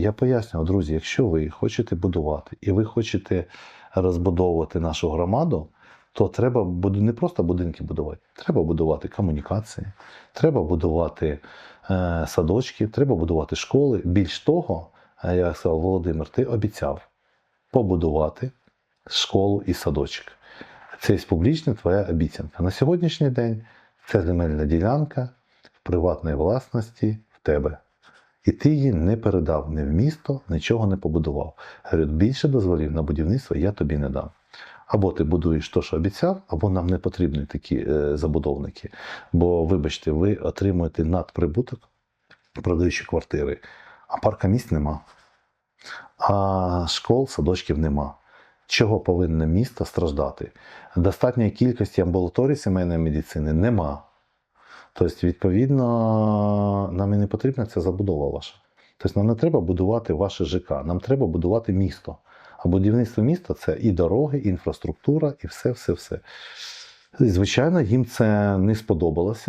Я пояснював, друзі, якщо ви хочете будувати і ви хочете розбудовувати нашу громаду, то треба не просто будинки будувати, треба будувати комунікації, треба будувати е, садочки, треба будувати школи. Більш того, е, я сказав, Володимир, ти обіцяв побудувати школу і садочок. Це є публічна твоя обіцянка. На сьогоднішній день ця земельна ділянка в приватній власності в тебе. І ти її не передав ні в місто, нічого не побудував. Говорю, більше дозволів на будівництво я тобі не дам. Або ти будуєш те, що обіцяв, або нам не потрібні такі е, забудовники. Бо, вибачте, ви отримуєте надприбуток, продаючи квартири, а парка місць нема. А школ, садочків нема. Чого повинне місто страждати? Достатньої кількості амбулаторій сімейної медицини нема. Тобто, відповідно, нам і не потрібна ця забудова ваша. Тобто нам не треба будувати ваше ЖК, нам треба будувати місто. А будівництво міста це і дороги, і інфраструктура, і все, все, все. І, звичайно, їм це не сподобалося.